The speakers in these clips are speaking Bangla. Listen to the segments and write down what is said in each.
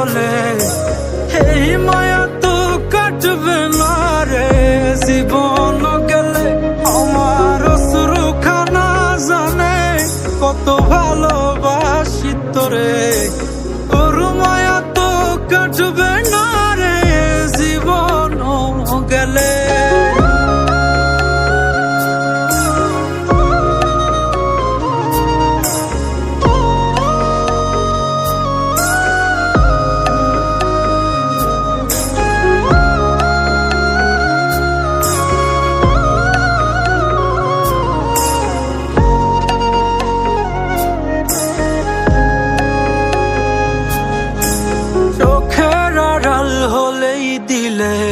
বলে, এই মায়া তো কাটবে না রে। জীবন গেলে আমার শুরু খানা জানে, কত ভালোবাসি তোরে। ওর মায়া তো কাটবে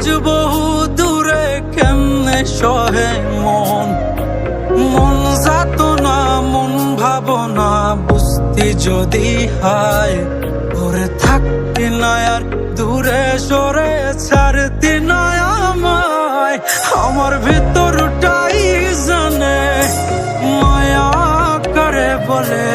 আজ বহু দূরে কেমনে সহে মন? মন যাত না মন ভাবনা বুঝতি যদি হায়, ওরে থাকতি না আর দূরে সরে ছাড়তি না আমায়। আমার ভিতরটাই জানে, মায়া করে বলে?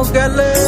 vamos, galera!